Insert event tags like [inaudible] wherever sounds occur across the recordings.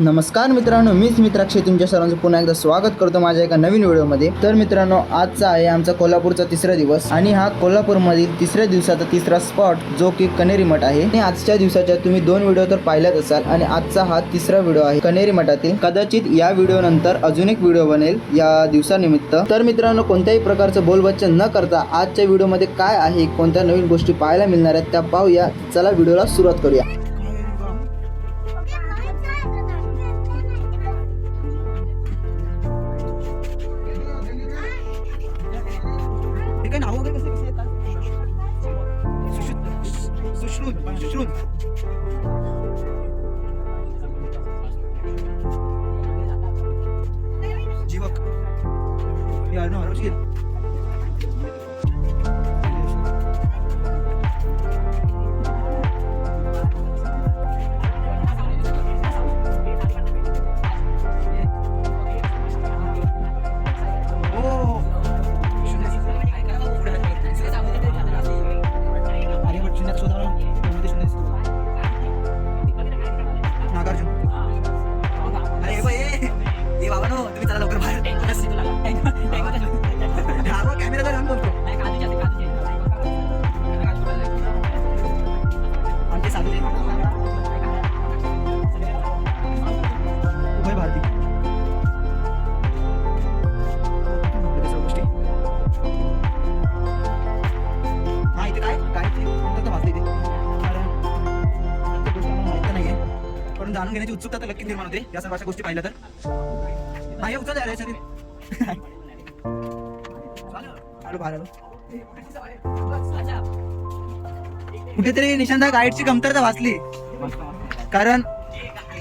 नमस्कार मित्रांनो मीच मित्राक्षी. तुमच्या सर्वांचं पुन्हा एकदा स्वागत करतो माझ्या एका नवीन व्हिडिओमध्ये. तर मित्रांनो आजचा आहे आमचा कोल्हापूरचा तिसरा दिवस आणि हा कोल्हापूरमधील तिसऱ्या दिवसाचा तिसरा स्पॉट जो की कनेरी मठ आहे. आणि आजच्या दिवसाच्या तुम्ही दोन व्हिडिओ तर पाहिल्याच असाल आणि आजचा हा तिसरा व्हिडिओ आहे कनेरी मठातील. कदाचित या व्हिडिओ नंतर अजून एक व्हिडिओ बनेल या दिवसानिमित्त. तर मित्रांनो कोणत्याही प्रकारचं बोलबच्चन न करता आजच्या व्हिडिओमध्ये काय आहे कोणत्या नवीन गोष्टी पाहायला मिळणार आहेत त्या पाहूया. चला व्हिडिओला सुरुवात करूया. हे काय नाव वगैरे कसे कसे येतात सुश्रुत सुश्रुत सुश्रुत जीवक हे आडनाव हरवशील ओ उत्सुकता तर नक्की निर्माण होते. या सर्व अशा गोष्टी पाहिल्या तर. हा हे उचल अरे सर आलो बाहेर आलो कुठेतरी निशांता गाईडची कमतरता वाचली कारण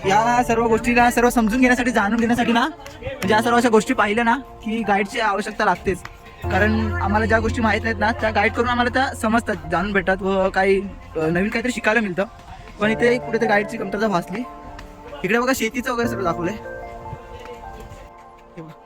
या सर्व गोष्टीला सर्व समजून घेण्यासाठी जाणून घेण्यासाठी ना म्हणजे या सर्व अशा गोष्टी पाहिल्या ना की गाईडची आवश्यकता लागतेच. कारण आम्हाला ज्या गोष्टी माहीत नाहीत ना त्या गाईड करून आम्हाला त्या समजतात जाणून भेटतात व काही नवीन काहीतरी शिकायला मिळतं. पण इथे कुठेतरी गाईडची कमतरता भासली. इकडे बघा शेतीचं वगैरे सगळं दाखवलंय. हे बघा.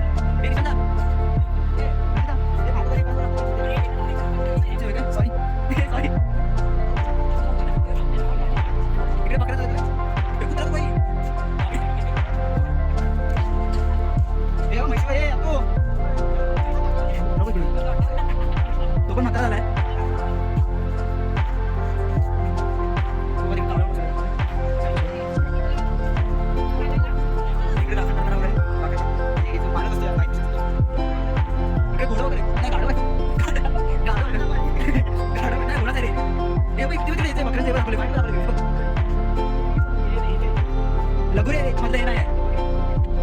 लगोरी आहे रे, मधलं हे नाही आहे.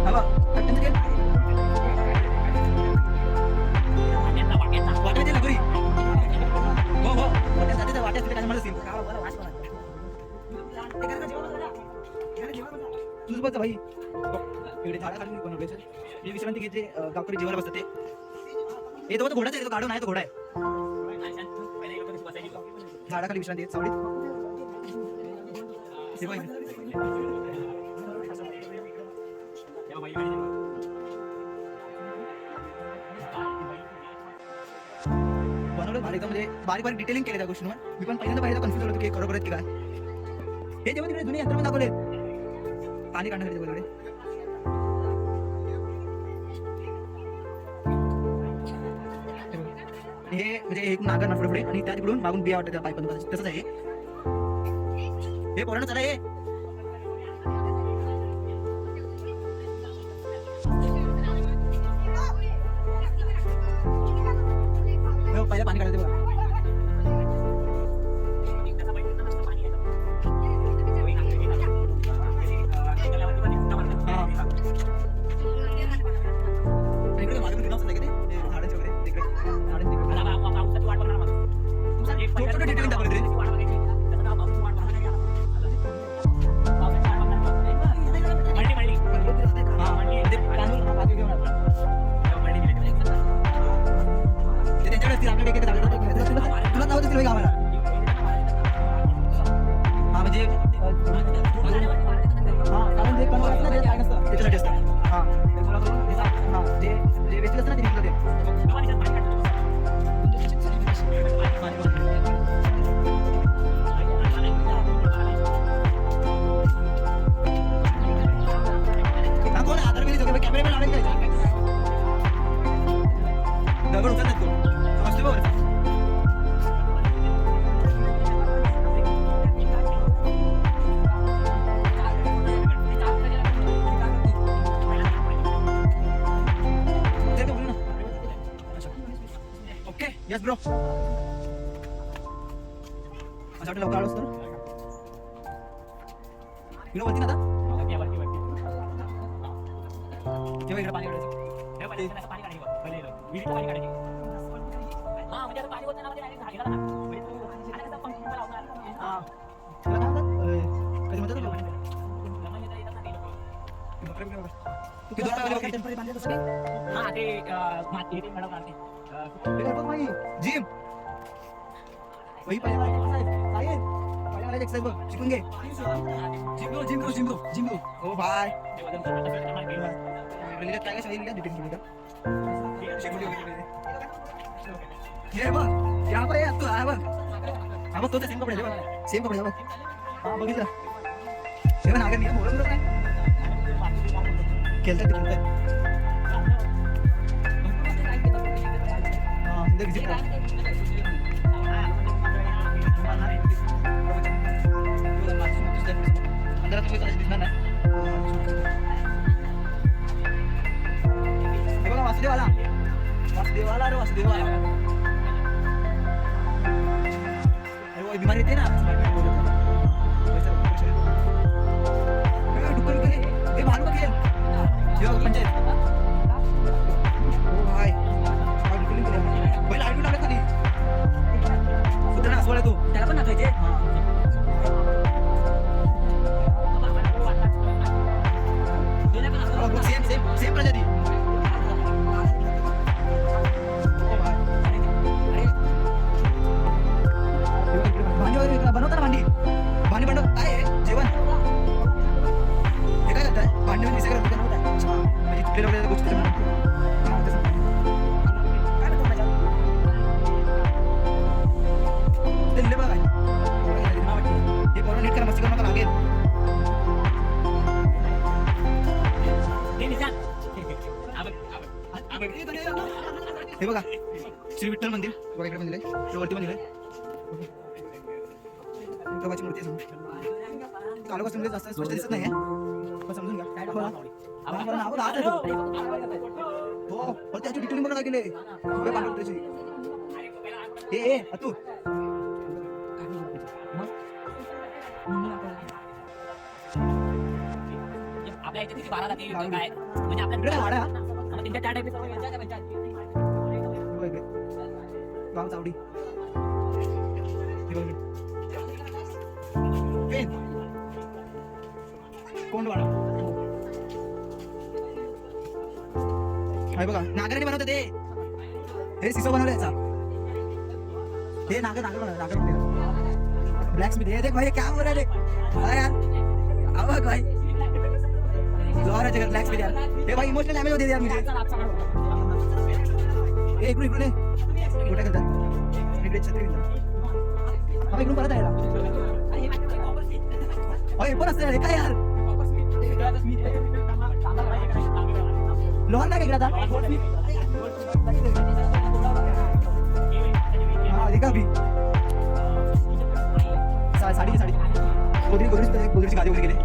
हा बघ, कट्ट्यांचं हो, हो. वाट्यात जाते तर वाट्यात तिथे काय मला सीन. ते कर का जेवण? तुझं बघ भाई इकडे झाडाखाली मी विश्रांती घेते अं, गावकरी जेवायला बसतात ते हे तो घोडाच आहे तो नाही तो घोडा आहे झाडाखाली विश्रांती घेत सावलीत हे बघ एकदम म्हणजे बारीक बारीक डिटेलिंग केले त्या गोष्टीवर. मी पण पहिल्यांदा पाहिजे कन्फ्युज होतो की खरोखरच की काय. हे जेव्हा तिकडे जुने यंत्र पण दाखवले पाणी काढण्यासाठी वगैरे हे म्हणजे एक नागर ना पुढे आणि त्या तिकडून मागून बिया वाटत त्या पाईप तसंच आहे हे. पोरण चला हे. हो, पहिलं पाणी यस ब्रो असं वाटतं लवकर आलोस तर इकडे वरती ना आता तेव्हा इकडे पाणी काढायचं हा. त्याला काय म्हणतात? अं, कधी म्हणतात ते? बकरे बिकरे बघा. किती दोन टाकाले बकरे? हे ते बघ बाई, बाई, पहिले मला exercise. साहिल, पहिले मला exercise बघ, शिकून घे जिम जिम जिम जिम हो बाय लिहिलं काय काय सगळं लिहिलं डिटेल लिहिलं शिकून घे हे बघ या बघ या तू हा बघ हा बघ तो सेम कपडे बघ सेम कपडे बघ हा बघितलं हे बघ नागर नियम ओळखलं काय खेळतात ते खेळतात हा इथं visit करा. अंधारात तुम्ही कदाचित दिसणार नाही हे बघा वासुदेवाला वासुदेवाला रे वासुदेवाला अरे बीमारी येते ना पंचायत Siyempre, जास्त स्पष्ट दिसत नाही पण समजून घ्या तो. हो पण त्याची डिटेलिंग बघा काय केले उभे पांढरे त्याची. ए ए अतू. आपल्या इथे किती बारा जाती काय? म्हणजे आपल्या वाडा. त्या इकडे. गाव चावडी कोंडवाडा हे बघा नागराने बनवत ते. हे सिसो बनवलं याचा. हे नागर नागर बनवलं नागर ब्लॅक स्मिथ हे देख भाई क्या बोल रहा देख हाँ यार. आवाज भाई. जोर है जगह ब्लॅक स्मिथ यार. हे भाई इमोशनल डॅमेज होते यार मुझे. ए इकडून इकडून कुठे करतात इकडे छत्री घेऊन हा इकडून परत आहे अरे पण असतं यार, काय यार? लोहार काय इकडे आता हा हे का बी सा- साडी साडी गोदरी गोदरी गोदरीची गादी वगैरे गेले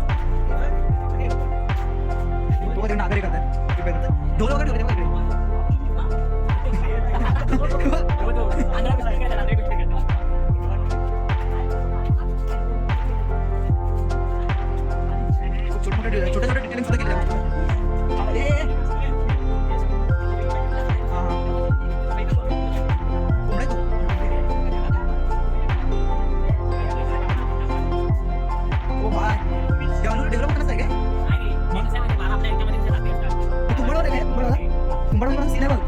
तो मध्ये नागरिक करतात कृपया करतात ढोल वगैरे ठेवले बघा तुंबडवर सीन आहे बघ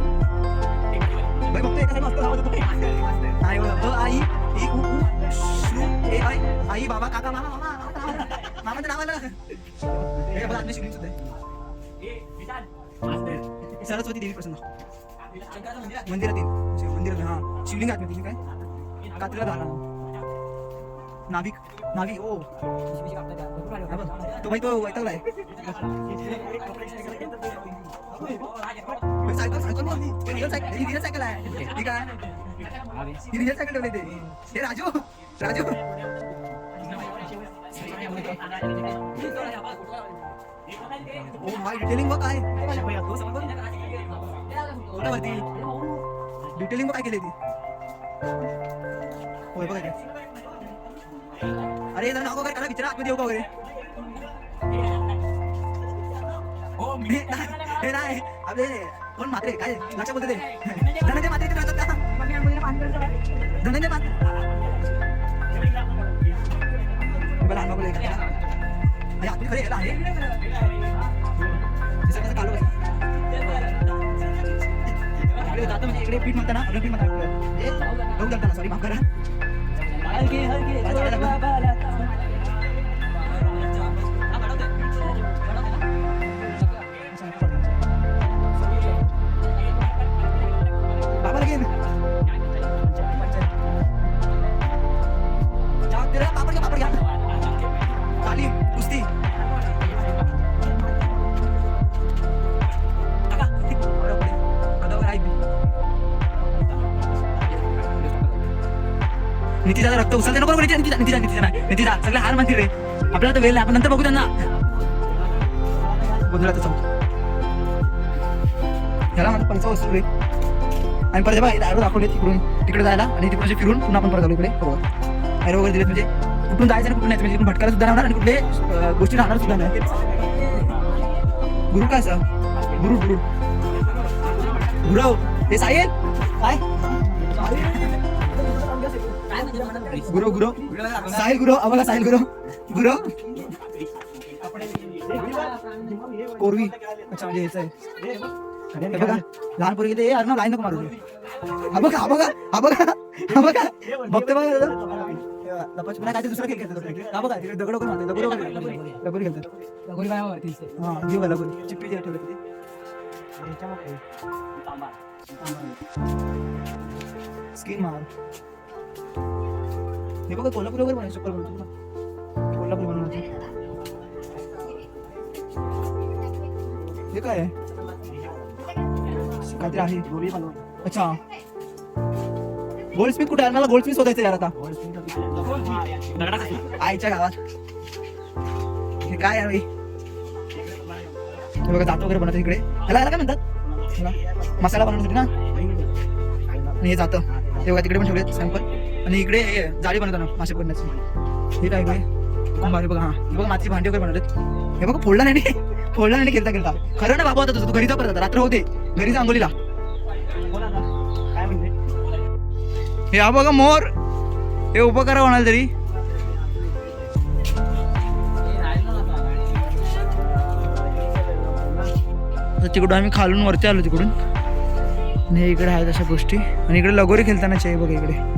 बाई बघतो एका साईड वाजता आवाज येतो नाही बघ बघ, आई ई उ उ शू ए आई आई बाबा काका मामा मामा मामाचं नाव आलं हे बघ आत्मे सुद्धा सरस्वती देवी प्रसन्न मंदिरात येईल शिव- मंदिरात हा शिवलिंग आत्मे तुम्ही काय कात्रीला झाला नाविक नाविक ओ. तो भाई तो ऐकलाय cycle cycle real cycle real cycle आहे ठीक आहे ही रिअल सायकल डिटेलिंग बघ काय वरती डिटेलिंग इथे. अरे जरा नाव वगैरे करा विचारा आतमध्ये येऊ का वगैरे हो मी हे नाही अबे कोण म्हात्रे काय? लक्षात बोलते ते धनंजय म्हात्रे इथे राहतात का धनंजय बघा, आहे. अरे आतमध्ये खरं यायला आहे. कालू जातं म्हणजे इकडे पीठ म्हणताना आपलं पीठ म्हणताना. सॉरी माफ करा. हलके हलके. नितीचा रक्त उचलते नको नको, नितीजा नितीजा नितीजा नितीजा नाही नितीजा सगळे हार मानतील रे. आपल्याला तर वेळ नाही आपण नंतर बघू त्यांना. गोंधळात चौक ह्याला माझं पंच वस्तू रे. आणि परत बघा दारू दाखवले तिकडून तिकडे जायला आणि तिकडे फिरून पुन्हा आपण परत आलो इकडे. हो. अरे वगैरे दिलेत म्हणजे कुठून जायचं आणि कुठून यायचं म्हणजे भटकायला सुद्धा राहणार आणि कुठले गोष्टी राहणार सुद्धा नाही. गुरु काय सर गुरु गुरु. गुरु हे साहेब काय? गुरु गुरु. साहिल गुरु आम्हाला साहिल गुरु. गुरु. कोरवी. अच्छा म्हणजे हेच आहे. हे बघा लहान पोरगी ते अरे लाईन नको मारू. हा बघा हा बघा हा बघा हा बघा. बघते बघा. लपाच पुन्हा काहीतरी दुसरा खेळ खेळतात. हा बघा तिकडे दगड वगैरे मारतात दगड वगैरे. लगोरी खेळतात लगोरी काय मारतीस ते? हा जीव घाला लगोरी चिप्पी जे ठेवलं ते. स्किन मार. हे बघा कोल्हापूर वगैरे बनवायचं कोल्हापूर बनवतो ना कोल्हापूर बनवायचं हे काय आहे काहीतरी आहे गोळी अच्छा गोल्ड स्मिथ कुठे आहे मला गोल्ड स्मिथ शोधायचं यार आता आईच्या गावात हे काय आहे हे बघा जातो वगैरे बनवतो इकडे ह्याला ह्याला काय म्हणतात मसाला बनवण्यासाठी ना हे जातं हे बघा तिकडे पण ठेवलेत सॅम्पल आणि इकडे हे जाळी बनवतात ना मासे पडण्याची. हे काय इकडे? खूप भारी बघा हा. हे बघा मातीची भांडी वगैरे बनवलेत. हे बघा फोडला नाही फोडला नाही खेळता खेळता खरं ना बाबा होता तुझं तू घरी जा परत आता. रात्र होते. घरी जा आंघोलीला हे हा बघा मोर. हे उभं करा म्हणाल तरी. तिकडून आम्ही खालून वरती आलो तिकडून. आणि इकडे आहेत अशा गोष्टी. आणि इकडे लगोरी खेळतानाच आहे बघा इकडे.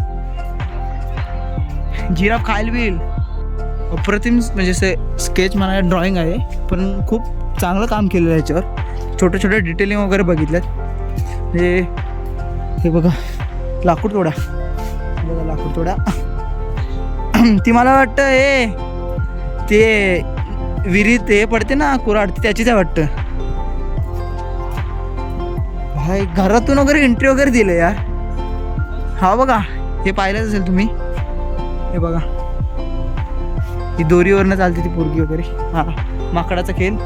जिराफ खायला बिल अप्रतिम म्हणजे असे स्केच म्हणा ड्रॉइंग आहे. पण खूप चांगलं काम केलेलं आहे याच्यावर. छोटे छोटे डिटेलिंग वगैरे बघितल्यात म्हणजे हे बघा लाकूड तोडा. बघा लाकूड तोडा. [clears throat] ती मला वाटतं हे ते विहिरीत हे पडते ना कुराड ती त्याचीच आहे वाटतं. भाई घरातून वगैरे एंट्री वगैरे दिलं यार. हा बघा हे पाहिलंच असेल तुम्ही. हे बघा. ही दोरीवरनं चालते ती पोरगी वगैरे. हा माकडाचा खेळ.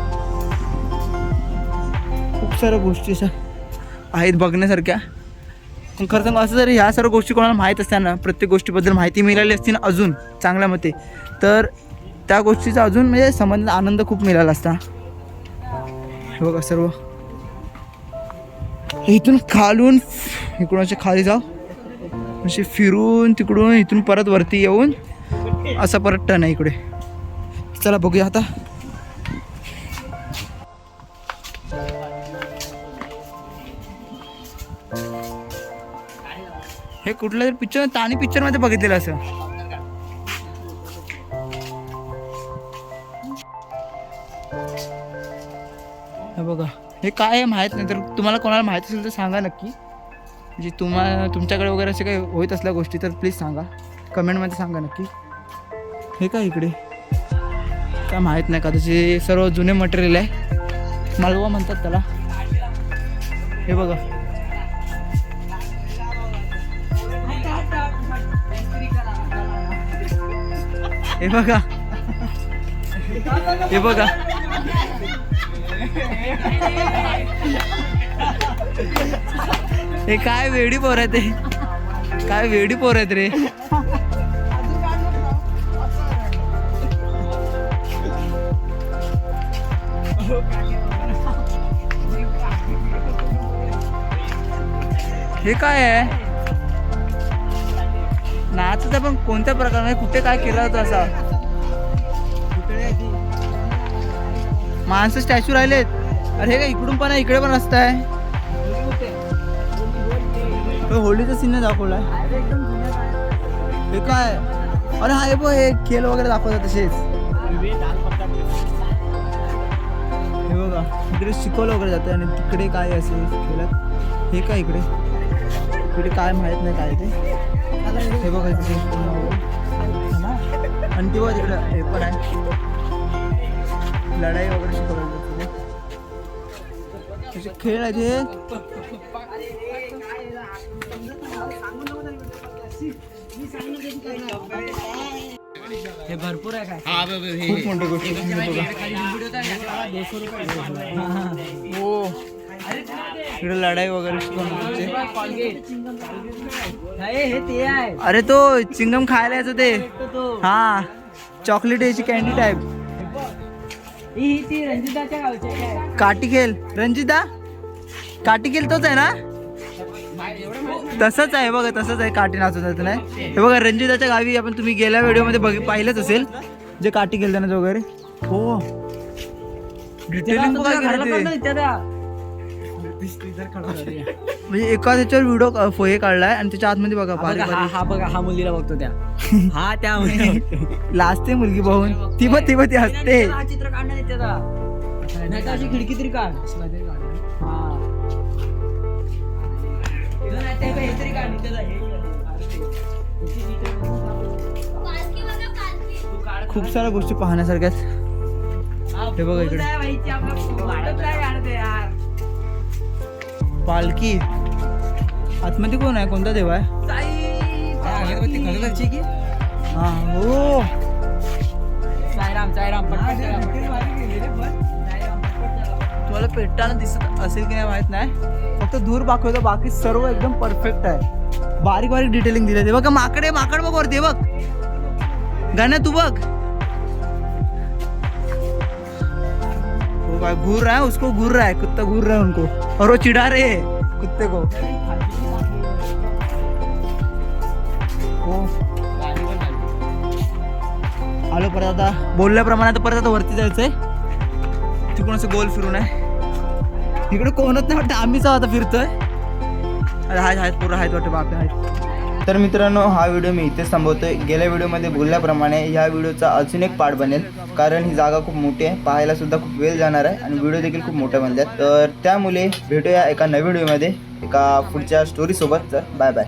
खूप साऱ्या गोष्टी अशा आहेत बघण्यासारख्या. पण खरं सांगू असं जर ह्या सर्व गोष्टी कोणाला माहीत असताना प्रत्येक गोष्टीबद्दल माहिती मिळाली असती ना अजून चांगल्या मते तर त्या गोष्टीचा अजून म्हणजे संबंध आनंद खूप मिळाला असता. हे बघा सर्व. इथून खालून इकडूनच्या खाली जाऊ. असे फिरून तिकडून इथून परत वरती येऊन असा परत टन आहे इकडे. चला बघूया आता. हे कुठलं तरी पिक्चर ताणी पिक्चरमध्ये बघितलेलं असं. हे बघा. हे काय आहे माहीत नाही तर तुम्हाला कोणाला माहीत असेल तर सांगा नक्की. म्हणजे तुम्हाला तुमच्याकडे वगैरे असे काही होत असल्या गोष्टी तर प्लीज सांगा. कमेंटमध्ये सांगा नक्की. हे काय इकडे? काय माहीत नाही का त्याचे सर्व जुने मटेरियल आहे. मालवा म्हणतात त्याला. हे बघा. हे बघा. हे बघा. हे काय वेडी पोर आहे ते काय वेडी पोर आहेत रे? हे काय आहे? नाचचा पण कोणत्या प्रकारे? म्हणजे कुठे काय केलं होतं असा? माणसं स्टॅच्यू राहिलेत. अरे हे काय इकडून पण आहे इकडे पण रस्ता आहे? तो होळीचा सीन नाही दाखवलाय. हे काय? अरे हा बो हे खेळ वगैरे दाखवतात तसेच. हे बघा इकडे शिकवलं वगैरे जातं आणि तिकडे काय असेल खेळात? हे काय इकडे? इकडे काय माहीत नाही काय ते. हे बघा इकडे. आणि ते बघा तिकडे हे पण आहे. लढाई वगैरे शिकवलं जाते खेळ आहे ते हे भरपूर आहे काय? खूप मोठी गोष्ट हो इकडे लढाई वगैरे शिकवणार हे ते आहे. अरे तो चिंगम खायला यायचं ते. तो हा चॉकलेट याची कॅन्डी टाईप ही ती रंजिताच्या गावची आहे. काटिकेल रंजिता? काटिकेल तोच आहे ना? तसंच आहे बघा तसंच आहे काठी नाचून जात नाही. हे बघा रंजिताच्या गावी आपण तुम्ही गेल्या व्हिडिओमध्ये बघ पाहिलंच असेल जे काठी खेळताना वगैरे. हो. डिटेलिंग बघा. म्हणजे एका त्याच्यावर व्हिडिओ हे काढलाय आणि त्याच्या आतमध्ये बघा हा हा बघा हा मुलीला बघतो त्या. [laughs] हा त्या लाजते मुलगी पाहून ती पण ती पण ती हसते हा चित्र अशी खिडकी तरी काढ. खूप साऱ्या गोष्टी पाहण्यासारख्यात हा, बघा इकडे. पालखी. आतमध्ये कोण आहे? कोणता देव आहे? साई. हा हो. पटपट साईराम. तुम्हाला पेटताना दिसत असेल की नाही माहीत नाही? फक्त दूर दाखवतो बाकी सर्व एकदम परफेक्ट आहे. बारीक बारीक डिटेलिंग दिले ते बघ माकडे माकड बघ वरती बघ. गाण्या तू बघ. घूर रहा है उसको घूर रहा है कुत्ता घूर रहा है उनको. और वो चिढ़ा रहे हैं कुत्ते को. हो. आलो परत आता. बोलल्याप्रमाणे आता परत आता वरती जायचंय. तिकडून असं गोल फिरून आहे. इकडे कोणच नाही वाटतं. आम्हीच आता फिरतोय. अरे आहेत आहेत पूर्ण आहेत वाटतं बापरे आहेत. तर मित्रांनो हा व्हिडिओ मी इथेच थांबवतोय. गेल्या व्हिडिओमध्ये बोलल्याप्रमाणे ह्या व्हिडिओचा अजून एक पार्ट बनेल. कारण ही जागा खूप मोठी आहे. पाहायला सुद्धा खूप वेळ जाणार आहे आणि व्हिडिओ देखील खूप मोठ्या बनल्यात. तर त्यामुळे भेटूया एका नवीन व्हिडिओमध्ये एका पुढच्या स्टोरीसोबत तर बाय बाय